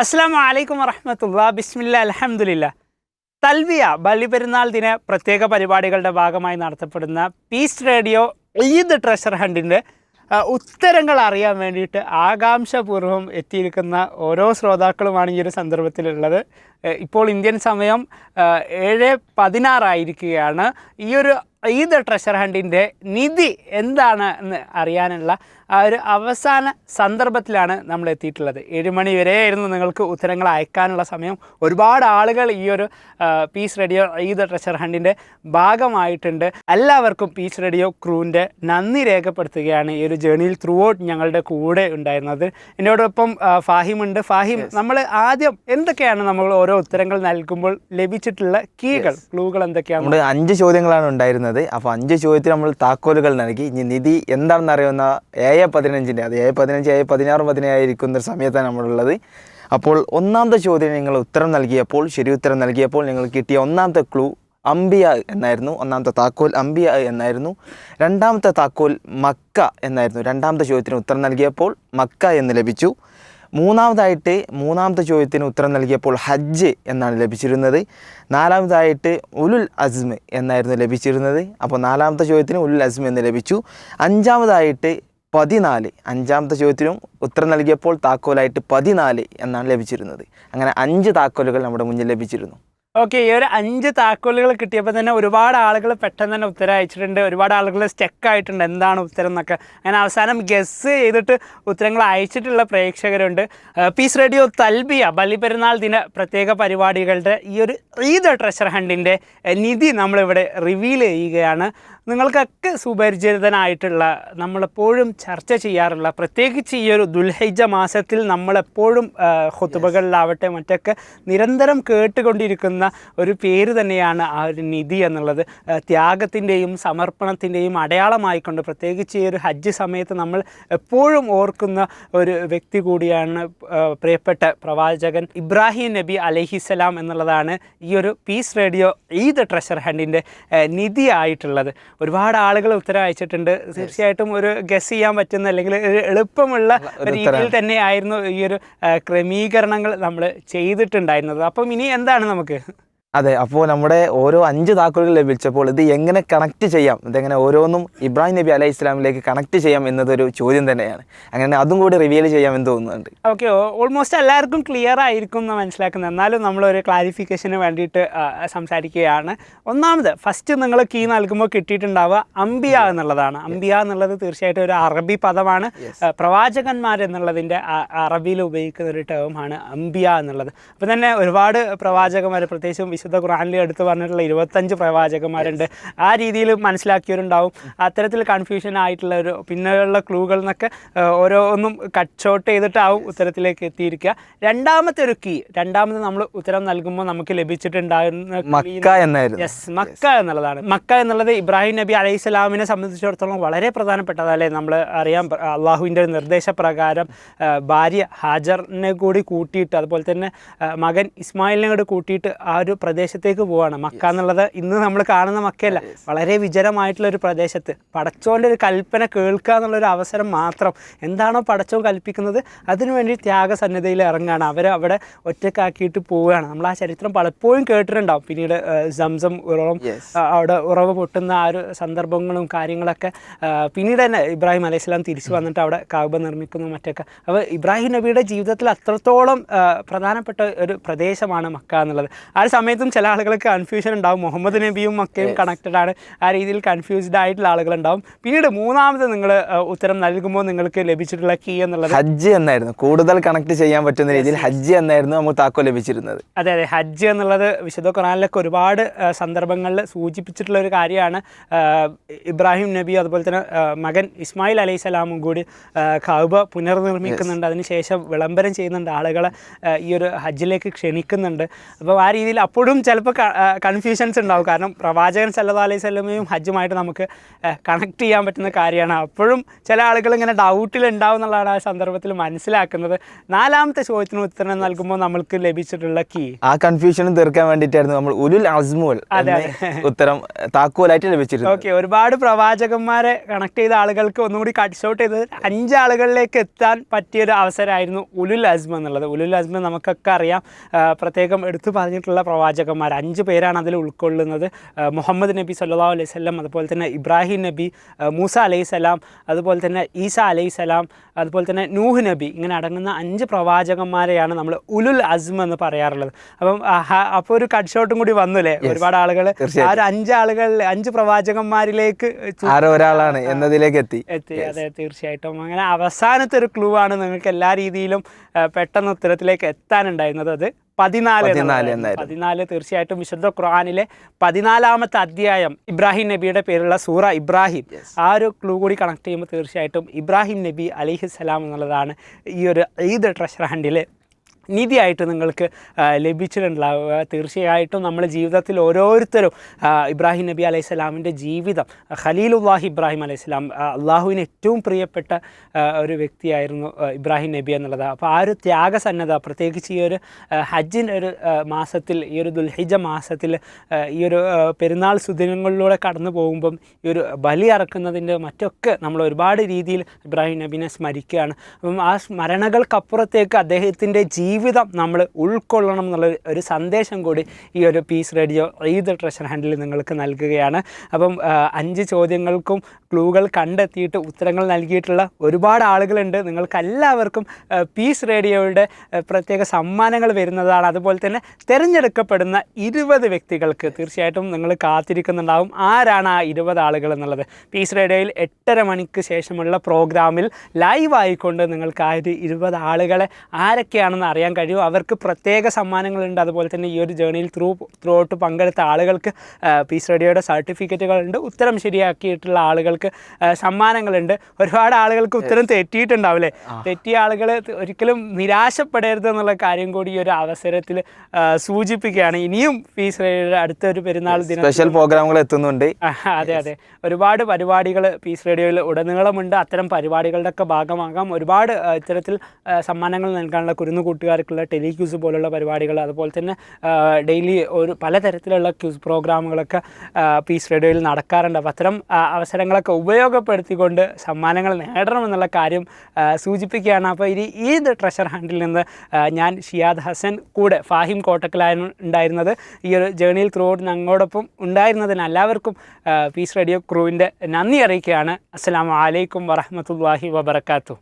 അസ്സാം വലൈക്കും വറഹമത്തുള്ള. ബിസ്മില്ല അലഹമുല്ല തൽവിയ ബലിപെരുന്നാൾ ദിന പ്രത്യേക പരിപാടികളുടെ ഭാഗമായി നടത്തപ്പെടുന്ന പീസ് റേഡിയോ ഈദ് ട്രഷർ ഹണ്ടിന്റെ ഉത്തരങ്ങൾ അറിയാൻ വേണ്ടിയിട്ട് ആകാംക്ഷപൂർവം എത്തിയിരിക്കുന്ന ഓരോ ശ്രോതാക്കളുമാണ് ഈ ഒരു സന്ദർഭത്തിലുള്ളത്. ഇപ്പോൾ ഇന്ത്യൻ സമയം ഏഴ് പതിനാറായിരിക്കുകയാണ്. ഈ ഒരു ഈദ് ട്രഷർ ഹണ്ടിന്റെ നിധി എന്താണ് എന്ന് അറിയാനുള്ള ആ ഒരു അവസാന സന്ദർഭത്തിലാണ് നമ്മൾ എത്തിയിട്ടുള്ളത്. ഏഴ് മണി വരെയായിരുന്നു നിങ്ങൾക്ക് ഉത്തരങ്ങൾ അയക്കാനുള്ള സമയം. ഒരുപാട് ആളുകൾ ഈ ഒരു പീസ് റേഡിയോ ഈദ് ട്രഷർ ഹണ്ടിന്റെ ഭാഗമായിട്ടുണ്ട്. എല്ലാവർക്കും പീസ് റേഡിയോ ക്രൂവിന്റെ നന്ദി രേഖപ്പെടുത്തുകയാണ് ഈ ഒരു ജേണിയിൽ ത്രൂ ഔട്ട് ഞങ്ങളുടെ കൂടെ ഉണ്ടായിരുന്നത്. എന്നോടൊപ്പം ഫാഹിമുണ്ട് ഫാഹിം നമ്മൾ ആദ്യം എന്തൊക്കെയാണ് നമ്മൾ ഓരോ ഉത്തരങ്ങൾ നൽകുമ്പോൾ ലഭിച്ചിട്ടുള്ള കീകൾ ക്ലൂകൾ എന്തൊക്കെയാണ്? നമ്മുടെ അഞ്ച് ചോദ്യങ്ങളാണ് ഉണ്ടായിരുന്നത്. അപ്പോൾ അഞ്ച് ചോദ്യത്തിൽ നമ്മൾ താക്കോലുകൾ നൽകി. ഇനി നിധി എന്താണെന്ന് അറിയുന്ന ഏഴ് പതിനഞ്ചിന്റെ അത് എ പതിനഞ്ച് എ പതിനാറും പതിനേഴായിരിക്കുന്ന ഒരു സമയത്താണ് നമ്മളുള്ളത്. അപ്പോൾ ഒന്നാമത്തെ ചോദ്യം നിങ്ങൾ ഉത്തരം നൽകിയപ്പോൾ ശരി ഉത്തരം നൽകിയപ്പോൾ നിങ്ങൾ കിട്ടിയ ഒന്നാമത്തെ ക്ലൂ അംബിയ എന്നായിരുന്നു. ഒന്നാമത്തെ താക്കോൽ അംബിയ എന്നായിരുന്നു. രണ്ടാമത്തെ താക്കോൽ മക്ക എന്നായിരുന്നു. രണ്ടാമത്തെ ചോദ്യത്തിന് ഉത്തരം നൽകിയപ്പോൾ മക്ക എന്ന് ലഭിച്ചു. മൂന്നാമതായിട്ട് മൂന്നാമത്തെ ചോദ്യത്തിന് ഉത്തരം നൽകിയപ്പോൾ ഹജ്ജ് എന്നാണ് ലഭിച്ചിരുന്നത്. നാലാമതായിട്ട് ഉലുൽ അസ്മ് എന്നായിരുന്നു ലഭിച്ചിരുന്നത്. അപ്പോൾ നാലാമത്തെ ചോദ്യത്തിന് ഉലുൽ അസ്മ് എന്ന് ലഭിച്ചു. അഞ്ചാമതായിട്ട് പതിനാല് അഞ്ചാമത്തെ ചോദ്യത്തിനും ഉത്തരം നൽകിയപ്പോൾ താക്കോലായിട്ട് പതിനാല് എന്നാണ് ലഭിച്ചിരുന്നത്. അങ്ങനെ അഞ്ച് താക്കോലുകൾ നമ്മുടെ മുന്നിൽ ലഭിച്ചിരുന്നു. ഓക്കെ ഈ ഒരു അഞ്ച് താക്കോലുകൾ കിട്ടിയപ്പോൾ തന്നെ ഒരുപാട് ആളുകൾ പെട്ടെന്ന് തന്നെ ഉത്തരം അയച്ചിട്ടുണ്ട്. ഒരുപാട് ആളുകൾ സ്റ്റക്ക് ആയിട്ടുണ്ട്. എന്താണ് ഉത്തരം എന്നൊക്കെ. അങ്ങനെ അവസാനം ഗസ് ചെയ്തിട്ട് ഉത്തരങ്ങൾ അയച്ചിട്ടുള്ള പ്രേക്ഷകരുണ്ട്. പീസ് റേഡിയോ തൽബിയ ബലിപെരുന്നാൾ ദിന പ്രത്യേക പരിപാടികളുടെ ഈ ഒരു ഈദ് ട്രഷർ ഹണ്ടിന്റെ നിധി നമ്മളിവിടെ റിവീൽ ചെയ്യുകയാണ്. നിങ്ങൾക്കൊക്കെ സുപരിചിതനായിട്ടുള്ള നമ്മളെപ്പോഴും ചർച്ച ചെയ്യാറുള്ള പ്രത്യേകിച്ച് ഈ ഒരു ദുൽഹൈജ മാസത്തിൽ നമ്മളെപ്പോഴും ഹൊത്തുബകളിലാവട്ടെ മറ്റൊക്കെ നിരന്തരം കേട്ടുകൊണ്ടിരിക്കുന്ന ഒരു പേര് തന്നെയാണ് ആ ഒരു നിധി എന്നുള്ളത്. ത്യാഗത്തിന്റെയും സമർപ്പണത്തിന്റെയും അടയാളമായിക്കൊണ്ട് പ്രത്യേകിച്ച് ഈ ഒരു ഹജ്ജ് സമയത്ത് നമ്മൾ എപ്പോഴും ഓർക്കുന്ന ഒരു വ്യക്തി കൂടിയാണ് പ്രിയപ്പെട്ട പ്രവാചകൻ ഇബ്രാഹിം നബി അലഹിസ്സലാം എന്നുള്ളതാണ് ഈ ഒരു പീസ് റേഡിയോ ഈദ് ട്രഷർ ഹണ്ടിന്റെ നിധി ആയിട്ടുള്ളത് ഒരുപാട് ആളുകൾ ഉത്തരം അയച്ചിട്ടുണ്ട്. തീർച്ചയായിട്ടും ഒരു ഗസ് ചെയ്യാൻ പറ്റുന്ന അല്ലെങ്കിൽ എളുപ്പമുള്ള രീതിയിൽ തന്നെ ആയിരുന്നു ഈ ഒരു ക്രമീകരണങ്ങൾ നമ്മൾ ചെയ്തിട്ടുണ്ടായിരുന്നത്. അപ്പം ഇനി എന്താണ് നമുക്ക്? അതെ അപ്പോൾ നമ്മുടെ ഓരോ അഞ്ച് താക്കോലുകൾ ലഭിച്ചപ്പോൾ ഇത് എങ്ങനെ കണക്ട് ചെയ്യാം? ഇതെങ്ങനെ ഓരോന്നും ഇബ്രാഹിം നബി അലൈഹി ഇസ്ലാമിലേക്ക് കണക്ട് ചെയ്യാം എന്നതൊരു ചോദ്യം തന്നെയാണ്. അങ്ങനെ അതും കൂടി റിവീൽ ചെയ്യാം എന്ന് തോന്നുന്നുണ്ട് ഓക്കെ ഓൾമോസ്റ്റ് എല്ലാവർക്കും ക്ലിയർ ആയിരിക്കും എന്ന് മനസ്സിലാക്കുന്നത്. എന്നാലും നമ്മളൊരു ക്ലാരിഫിക്കേഷന് വേണ്ടിയിട്ട് സംസാരിക്കുകയാണ്. ഒന്നാമത് ഫസ്റ്റ് നിങ്ങൾ കീ നൽകുമ്പോൾ കിട്ടിയിട്ടുണ്ടാവുക അംബിയ എന്നുള്ളതാണ്. അംബിയ എന്നുള്ളത് തീർച്ചയായിട്ടും ഒരു അറബി പദമാണ്. പ്രവാചകന്മാർ എന്നുള്ളതിന്റെ അറബിയിൽ ഉപയോഗിക്കുന്ന ഒരു ടേമാണ് അംബിയ എന്നുള്ളത്. അപ്പോൾ തന്നെ ഒരുപാട് പ്രവാചകന്മാർ പ്രത്യേകിച്ചും വിശുദ്ധ ഖുറാനിൽ എടുത്ത് പറഞ്ഞിട്ടുള്ള ഇരുപത്തഞ്ച് പ്രവാചകന്മാരുണ്ട്. ആ രീതിയിൽ മനസ്സിലാക്കിയവരുണ്ടാവും. അത്തരത്തിൽ കൺഫ്യൂഷൻ ആയിട്ടുള്ള ഒരു പിന്നെയുള്ള ക്ലൂകൾ എന്നൊക്കെ ഓരോന്നും കട്ട് ഷോട്ട് ചെയ്തിട്ടാവും ഉത്തരത്തിലേക്ക് എത്തിയിരിക്കുക. രണ്ടാമത്തെ ഒരു കീ രണ്ടാമത് നമ്മൾ ഉത്തരം നൽകുമ്പോൾ നമുക്ക് ലഭിച്ചിട്ടുണ്ടായിരുന്ന മക്ക എന്നായിരുന്നു. യെസ് മക്ക എന്നുള്ളതാണ്. മക്ക എന്നുള്ളത് ഇബ്രാഹിം നബി അലൈഹി സ്വലാമിനെ സംബന്ധിച്ചിടത്തോളം വളരെ പ്രധാനപ്പെട്ടതല്ലേ നമ്മൾ അറിയാം അള്ളാഹുവിന്റെ ഒരു നിർദ്ദേശപ്രകാരം ഭാര്യ ഹാജറിനെ കൂടി കൂട്ടിയിട്ട് അതുപോലെ തന്നെ മകൻ ഇസ്മായിലിനെ കൂടി കൂട്ടിയിട്ട് ആ ഒരു പ്രദേശത്തേക്ക് പോവാണ്. മക്ക എന്നുള്ളത് ഇന്ന് നമ്മൾ കാണുന്ന മക്കയല്ല. വളരെ വിജനമായിട്ടുള്ള ഒരു പ്രദേശത്ത്. പടച്ചോന്റെ ഒരു കൽപ്പന കേൾക്കുക എന്നുള്ളൊരു അവസരം മാത്രം. എന്താണോ പടച്ചോൻ കൽപ്പിക്കുന്നത്? അതിനു വേണ്ടി ത്യാഗസന്നദ്ധയിൽ ഇറങ്ങുകയാണ് അവർ അവിടെ ഒറ്റക്കാക്കിയിട്ട് പോവുകയാണ്. നമ്മൾ ആ ചരിത്രം പലപ്പോഴും കേട്ടിട്ടുണ്ടാവും. പിന്നീട് സംസം ഉറവം അവിടെ ഉറവ് പൊട്ടുന്ന ആ ഒരു സന്ദർഭങ്ങളും കാര്യങ്ങളൊക്കെ പിന്നീട് തന്നെ ഇബ്രാഹിം അലൈഹി സ്വലാം തിരിച്ചു വന്നിട്ട് അവിടെ കാബ നിർമ്മിക്കുന്നു മറ്റൊക്കെ. അപ്പോൾ ഇബ്രാഹിം നബിയുടെ ജീവിതത്തിൽ അത്രത്തോളം പ്രധാനപ്പെട്ട ഒരു പ്രദേശമാണ് മക്ക എന്നുള്ളത്. ആ ഒരു സമയത്തും ചില ആളുകൾക്ക് കൺഫ്യൂഷൻ ഉണ്ടാവും. മുഹമ്മദ് നബിയും മക്കയും കണക്റ്റഡ് ആണ്. ആ രീതിയിൽ കൺഫ്യൂസ്ഡ് ആയിട്ടുള്ള ആളുകളുണ്ടാവും പിന്നീട് മൂന്നാമത് നിങ്ങൾ ഉത്തരം നൽകുമ്പോൾ നിങ്ങൾക്ക് ലഭിച്ചിട്ടുള്ള കീ എന്നുള്ളത്? ഹജ്ജ് എന്നായിരുന്നു. കൂടുതൽ കണക്ട് ചെയ്യാൻ പറ്റുന്ന രീതിയിൽ ഹജ്ജ് എന്നായിരുന്നു നമുക്ക് താക്കോ ലഭിച്ചിരുന്നത്. അതെ അതെ. ഹജ്ജ് എന്നുള്ളത് വിശുദ്ധ ഖുറാനിലൊക്കെ ഒരുപാട് സന്ദർഭങ്ങളിൽ സൂചിപ്പിച്ചിട്ടുള്ള ഒരു കാര്യമാണ്. ഇബ്രാഹിം നബി അതുപോലെ തന്നെ മകൻ ഇസ്മായിൽ അലൈഹി സ്വലാമും കൂടി കൗബ പുനർനിർമ്മിക്കുന്നുണ്ട്. അതിനുശേഷം വിളംബരം ചെയ്യുന്നുണ്ട് ആളുകളെ ഈ ഒരു ഹജ്ജിലേക്ക് ക്ഷണിക്കുന്നുണ്ട്. അപ്പോൾ ആ രീതിയിൽ അപ്പോഴും അപ്പോഴും ചിലപ്പോൾ കൺഫ്യൂഷൻസ് ഉണ്ടാവും. കാരണം പ്രവാചകൻ സല്ലു അലൈഹി സ്വലമയും ഹജ്ജുമായിട്ട് നമുക്ക് കണക്ട് ചെയ്യാൻ പറ്റുന്ന കാര്യമാണ്. അപ്പോഴും ചില ആളുകൾ ഇങ്ങനെ ഡൗട്ടിൽ ഉണ്ടാവും എന്നുള്ളതാണ് ആ സന്ദർഭത്തിൽ മനസ്സിലാക്കുന്നത്. നാലാമത്തെ ചോദ്യത്തിന് ഉത്തരം നൽകുമ്പോൾ നമ്മൾക്ക് ലഭിച്ചിട്ടുള്ള കീ ആ കൺഫ്യൂഷനും തീർക്കാൻ വേണ്ടിയിട്ടായിരുന്നു നമ്മൾ ഉലുൽ അസ്മുൽ ഉത്തരം താക്കോലായിട്ട് ലഭിച്ചിരുന്നു ഓക്കെ ഒരുപാട് പ്രവാചകന്മാരെ കണക്ട് ചെയ്ത ആളുകൾക്ക് ഒന്നുകൂടി കട്ട് ഷോട്ട് ചെയ്തത് അഞ്ച് ആളുകളിലേക്ക് എത്താൻ പറ്റിയൊരു അവസരമായിരുന്നു ഉലുൽ അസ്മ എന്നുള്ളത്. ഉലുൽ അസ്മ നമുക്കൊക്കെ അറിയാം. പ്രത്യേകം എടുത്തു പറഞ്ഞിട്ടുള്ള പ്രവാചകന്മാർ. അഞ്ച് പേരാണ് അതിൽ ഉൾക്കൊള്ളുന്നത്. മുഹമ്മദ് നബി സല്ലാ അലൈഹി സ്വലം അതുപോലെ തന്നെ ഇബ്രാഹിം നബി മൂസ അലൈഹി സ്വലാം അതുപോലെ തന്നെ ഈസ അലൈഹി സ്വലാം അതുപോലെ തന്നെ നൂഹ് നബി. ഇങ്ങനെ അടങ്ങുന്ന അഞ്ച് പ്രവാചകന്മാരെയാണ് നമ്മൾ ഉലുൽ അസ്മ എന്ന് പറയാറുള്ളത്. അപ്പം അപ്പോൾ ഒരു കട്ട് ഷോട്ടും കൂടി വന്നുല്ലേ ഒരുപാട് ആളുകൾ ആ ഒരു അഞ്ച് ആളുകളിൽ അഞ്ച് പ്രവാചകന്മാരിലേക്ക് ഒരാളാണ് എന്നതിലേക്ക് എത്തി. എത്തി. അതെ തീർച്ചയായിട്ടും. അങ്ങനെ അവസാനത്തെ ഒരു ക്ലൂ ആണ് നിങ്ങൾക്ക് എല്ലാ രീതിയിലും പെട്ടെന്ന് ഉത്തരത്തിലേക്ക് എത്താനുണ്ടായിരുന്നത്. അത് പതിനാല് പതിനാല് തീർച്ചയായിട്ടും വിശുദ്ധ ഖുർആാനിലെ പതിനാലാമത്തെ അധ്യായം ഇബ്രാഹിം നബിയുടെ പേരുള്ള സൂറ ഇബ്രാഹിം. ആ ഒരു ക്ലൂ കൂടി കണക്ട് ചെയ്യുമ്പോൾ തീർച്ചയായിട്ടും ഇബ്രാഹിം നബി അലിഹിസ്സലാം എന്നുള്ളതാണ് ഈ ഒരു ഈദ് ട്രഷർ ഹണ്ടിലെ നിധിയായിട്ട് നിങ്ങൾക്ക് ലഭിച്ചിട്ടുണ്ടാവുക. തീർച്ചയായിട്ടും നമ്മുടെ ജീവിതത്തിൽ ഓരോരുത്തരും ഇബ്രാഹിം നബി അലൈഹി സ്വലാമിന്റെ ജീവിതം ഖലീലുല്ലാഹി ഇബ്രാഹിം അലൈഹി സ്വലാം അള്ളാഹുവിന് ഏറ്റവും പ്രിയപ്പെട്ട ഒരു വ്യക്തിയായിരുന്നു ഇബ്രാഹിം നബി എന്നുള്ളത്. അപ്പോൾ ആ ഒരു ത്യാഗസന്നദ്ധ പ്രത്യേകിച്ച് ഈ ഒരു ഹജ്ജിൻ ഹജ്ജിന്റെ ഒരു മാസത്തിൽ ഈ ഒരു ദുൽഹിജ മാസത്തിൽ ഈ ഒരു പെരുന്നാൾ സുദിനങ്ങളിലൂടെ കടന്നു പോകുമ്പം ഈ ഒരു ബലി അറക്കുന്നതിന്റെ മറ്റൊക്കെ നമ്മൾ ഒരുപാട് രീതിയിൽ ഇബ്രാഹിം നബീനെ സ്മരിക്കുകയാണ്. അപ്പം ആ സ്മരണകൾക്കപ്പുറത്തേക്ക് അദ്ദേഹത്തിന്റെ ജീവിതം നമ്മൾ ഉൾക്കൊള്ളണം എന്നുള്ള ഒരു സന്ദേശം കൂടി ഈ ഒരു peace radio Eid treasure handle നിങ്ങൾക്ക് നൽകുകയാണ്. അപ്പം അഞ്ച് ചോദ്യങ്ങൾക്കും ക്ലൂകൾ കണ്ടെത്തിയിട്ട് ഉത്തരങ്ങൾ നൽകിയിട്ടുള്ള ഒരുപാട് ആളുകളുണ്ട്. നിങ്ങൾക്ക് എല്ലാവർക്കും പീസ് റേഡിയോയുടെ പ്രത്യേക സമ്മാനങ്ങൾ വരുന്നതാണ്. അതുപോലെ തന്നെ തിരഞ്ഞെടുക്കപ്പെടുന്ന ഇരുപത് വ്യക്തികൾക്ക് തീർച്ചയായിട്ടും നിങ്ങൾ കാത്തിരിക്കുന്നുണ്ടാവും. ആരാണ് ആ ഇരുപത് ആളുകൾ എന്നുള്ളത്? പീസ് റേഡിയോയിൽ എട്ടര മണിക്ക് ശേഷമുള്ള പ്രോഗ്രാമിൽ ലൈവ് ആയിക്കൊണ്ട് നിങ്ങൾക്ക് ആ ഒരു ഇരുപത് ആളുകളെ ആരൊക്കെയാണെന്ന് അറിയാൻ കഴിയും അവർക്ക് പ്രത്യേക സമ്മാനങ്ങളുണ്ട്. അതുപോലെ തന്നെ ഈ ഒരു ജേണിയിൽ ത്രൂ ത്രൂ ഔട്ട് പങ്കെടുത്ത ആളുകൾക്ക് പീസ് റേഡിയോയുടെ സർട്ടിഫിക്കറ്റുകളുണ്ട് ഉത്തരം ശരിയാക്കിയിട്ടുള്ള ആളുകൾക്ക് സമ്മാനങ്ങളുണ്ട്. ഒരുപാട് ആളുകൾക്ക് ഉത്തരം തെറ്റിയിട്ടുണ്ടാവില്ലേ? തെറ്റിയ ആളുകൾ ഒരിക്കലും നിരാശപ്പെടരുത് എന്നുള്ള കാര്യം കൂടി ഈ ഒരു അവസരത്തിൽ സൂചിപ്പിക്കുകയാണ്. ഇനിയും പീസ് റേഡിയോയുടെ അടുത്തൊരു പെരുന്നാൾ ദിനം സ്പെഷ്യൽ പ്രോഗ്രാമുകൾ എത്തുന്നുണ്ട്. അതെ അതെ. ഒരുപാട് പരിപാടികൾ പീസ് റേഡിയോയിൽ ഉടനീളമുണ്ട്. അത്തരം പരിപാടികളുടെ ഒക്കെ ഭാഗമാകാം. ഒരുപാട് ഇത്തരത്തിൽ സമ്മാനങ്ങൾ നൽകാനുള്ള കുരുന്നു കൂട്ടുകാർക്കുള്ള ടെലിക്യൂസ് പോലുള്ള പരിപാടികൾ അതുപോലെ തന്നെ ഡെയിലി ഒരു പലതരത്തിലുള്ള ക്യൂസ് പ്രോഗ്രാമുകളൊക്കെ പീസ് റേഡിയോയിൽ നടക്കാറുണ്ട്. അപ്പോൾ അത്തരം അവസരങ്ങളൊക്കെ ഉപയോഗപ്പെടുത്തിക്കൊണ്ട് സമ്മാനങ്ങൾ നേടണമെന്നുള്ള കാര്യം സൂചിപ്പിക്കുകയാണ്. അപ്പോൾ ഇനി ഈ ട്രഷർ ഹണ്ടിൽ നിന്ന് ഞാൻ ഷിയാദ് ഹസൻ കൂടെ ഫാഹിം കോട്ടക്കലായിരുന്നു ഉണ്ടായിരുന്നത്. ഈ ഒരു ജേണിയിൽ ത്രൂ ഔട്ട് ഞങ്ങളോടൊപ്പം ഉണ്ടായിരുന്നതിന് എല്ലാവർക്കും പീസ് റേഡിയോ ക്രൂവിന്റെ നന്ദി അറിയിക്കുകയാണ്. അസ്സാം വലൈക്കും വറഹമത്തല്ലാഹി വബർക്കാത്തു